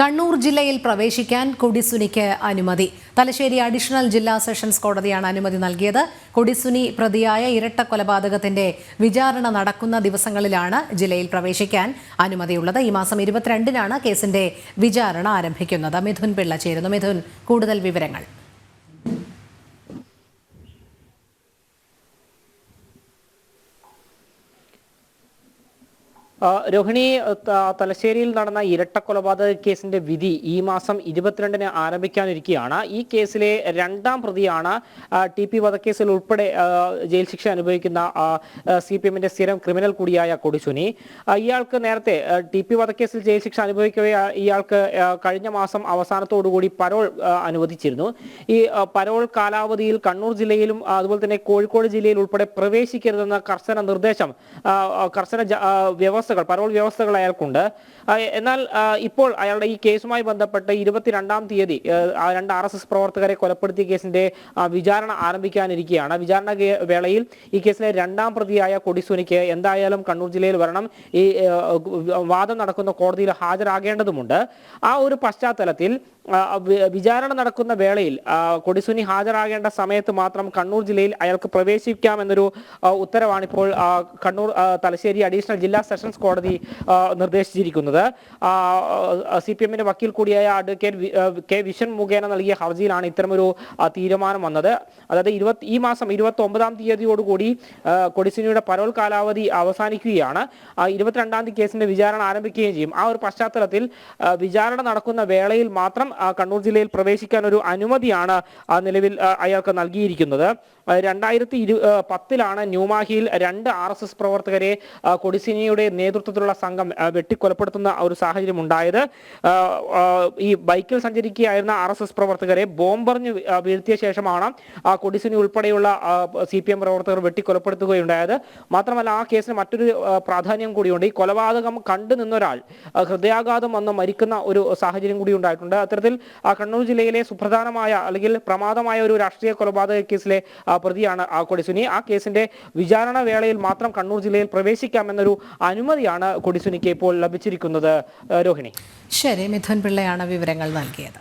കണ്ണൂർ ജില്ലയിൽ പ്രവേശിക്കാൻ കൊടിസുനിക്ക് അനുമതി. തലശ്ശേരി അഡീഷണൽ ജില്ലാ സെഷൻസ് കോടതിയാണ് അനുമതി നൽകിയത്. കൊടിസുനി പ്രതിയായ ഇരട്ട കൊലപാതകത്തിന്റെ വിചാരണ നടക്കുന്ന ദിവസങ്ങളിലാണ് ജില്ലയിൽ പ്രവേശിക്കാൻ അനുമതിയുള്ളത്. ഈ മാസം ഇരുപത്തിരണ്ടിനാണ് കേസിന്റെ വിചാരണ ആരംഭിക്കുന്നത്. മിഥുൻ പിള്ള ചേരുന്നു. മിഥുൻ കൂടുതൽ വിവരങ്ങൾ. രോഹിണി തലശ്ശേരിയിൽ നടന്ന ഇരട്ട കൊലപാതക കേസിന്റെ വിധി ഈ മാസം ഇരുപത്തിരണ്ടിന് ആരംഭിക്കാനിരിക്കുകയാണ്. ഈ കേസിലെ രണ്ടാം പ്രതിയാണ് ടി പി വധക്കേസിൽ ഉൾപ്പെടെ ജയിൽ ശിക്ഷ അനുഭവിക്കുന്ന സി പി എമ്മിന്റെ സ്ഥിരം ക്രിമിനൽ കൂടിയായ കൊടിസുനി ഇയാൾക്ക് നേരത്തെ ടി പി വധക്കേസിൽ ജയിൽ ശിക്ഷ അനുഭവിക്കവേ ഇയാൾക്ക് കഴിഞ്ഞ മാസം അവസാനത്തോടുകൂടി പരോൾ അനുവദിച്ചിരുന്നു. ഈ പരോൾ കാലാവധിയിൽ കണ്ണൂർ ജില്ലയിലും അതുപോലെ തന്നെ കോഴിക്കോട് ജില്ലയിൽ ഉൾപ്പെടെ പ്രവേശിക്കരുതെന്ന കർശന നിർദ്ദേശം കർശന ആ, വ്യവസ്ഥകൾ പരോൾ വ്യവസ്ഥകൾ അയാൾക്കുണ്ട്. എന്നാൽ ഇപ്പോൾ അയാളുടെ ഈ കേസുമായി ബന്ധപ്പെട്ട് ഇരുപത്തിരണ്ടാം തീയതി രണ്ട് ആർ എസ് എസ് പ്രവർത്തകരെ കൊലപ്പെടുത്തിയ കേസിന്റെ വിചാരണ ആരംഭിക്കാനിരിക്കുകയാണ്. വിചാരണ വേളയിൽ ഈ കേസിലെ രണ്ടാം പ്രതിയായ കൊടിസുനിക്ക് എന്തായാലും കണ്ണൂർ ജില്ലയിൽ വരണം. ഈ വാദം നടക്കുന്ന കോടതിയിൽ ഹാജരാകേണ്ടതുമുണ്ട്. ആ ഒരു പശ്ചാത്തലത്തിൽ വിചാരണ നടക്കുന്ന വേളയിൽ കൊടിസുനി ഹാജരാകേണ്ട സമയത്ത് മാത്രം കണ്ണൂർ ജില്ലയിൽ അയാൾക്ക് പ്രവേശിക്കാം എന്നൊരു ഉത്തരവാണ് ഇപ്പോൾ കണ്ണൂർ തലശ്ശേരി അഡീഷണൽ ജില്ലാ സെഷൻസ് കോടതി ആ, നിർദ്ദേശിച്ചിരിക്കുന്നത്. സി പി എമ്മിന്റെ വക്കീൽ കൂടിയായ അഡ്വക്കേറ്റ് കെ വിഷൻ മുഖേന നൽകിയ ഹർജിയിലാണ് ഇത്തരമൊരു തീരുമാനം വന്നത്. അതായത് ഇരുപത്തി ഈ മാസം ഇരുപത്തി ഒമ്പതാം തീയതിയോടുകൂടി കൊടിസിനിയുടെ പരോൾ കാലാവധി അവസാനിക്കുകയാണ്. ഇരുപത്തിരണ്ടാം തീയതി കേസിന്റെ വിചാരണ ആരംഭിക്കുകയും ചെയ്യും. ആ ഒരു പശ്ചാത്തലത്തിൽ വിചാരണ നടക്കുന്ന വേളയിൽ മാത്രം കണ്ണൂർ ജില്ലയിൽ പ്രവേശിക്കാൻ ഒരു അനുമതിയാണ് നിലവിൽ അയാൾക്ക് നൽകിയിരിക്കുന്നത്. രണ്ടായിരത്തി ഇരു പത്തിലാണ് ന്യൂമാഹിയിൽ രണ്ട് ആർ എസ് എസ് പ്രവർത്തകരെ കൊടിസിനിയുടെ നേതൃത്വത്തിലുള്ള സംഘം വെട്ടിക്കൊലപ്പെടുത്തുന്ന ഒരു സാഹചര്യം ഉണ്ടായത് ഈ ബൈക്കിൽ സഞ്ചരിക്കുകയായിരുന്ന ആർ എസ് എസ് പ്രവർത്തകരെ ബോംബെറിഞ്ഞ് വീഴ്ത്തിയ ശേഷമാണ് ആ കൊടിസിനി ഉൾപ്പെടെയുള്ള സി പി എം പ്രവർത്തകർ വെട്ടിക്കൊലപ്പെടുത്തുകയുണ്ടായത്. മാത്രമല്ല ആ കേസിന് മറ്റൊരു പ്രാധാന്യം കൂടിയുണ്ട്. ഈ കൊലപാതകം കണ്ടു നിന്നൊരാൾ ഹൃദയാഘാതം വന്ന് മരിക്കുന്ന ഒരു സാഹചര്യം കൂടി ഉണ്ടായിട്ടുണ്ട്. അത്തരത്തിൽ കണ്ണൂർ ജില്ലയിലെ സുപ്രധാനമായ അല്ലെങ്കിൽ പ്രമാദമായ ഒരു രാഷ്ട്രീയ കൊലപാതക കേസിലെ പ്രതിയാണ് ആ കൊടിസുനി. ആ കേസിന്റെ വിചാരണ വേളയിൽ മാത്രം കണ്ണൂർ ജില്ലയിൽ പ്രവേശിക്കാമെന്നൊരു അനുമതിയാണ് കൊടിസുനിക്ക് ഇപ്പോൾ ലഭിച്ചിരിക്കുന്നത് രോഹിണി. ശരി മിഥുൻ പിള്ളയാണ് വിവരങ്ങൾ നൽകിയത്.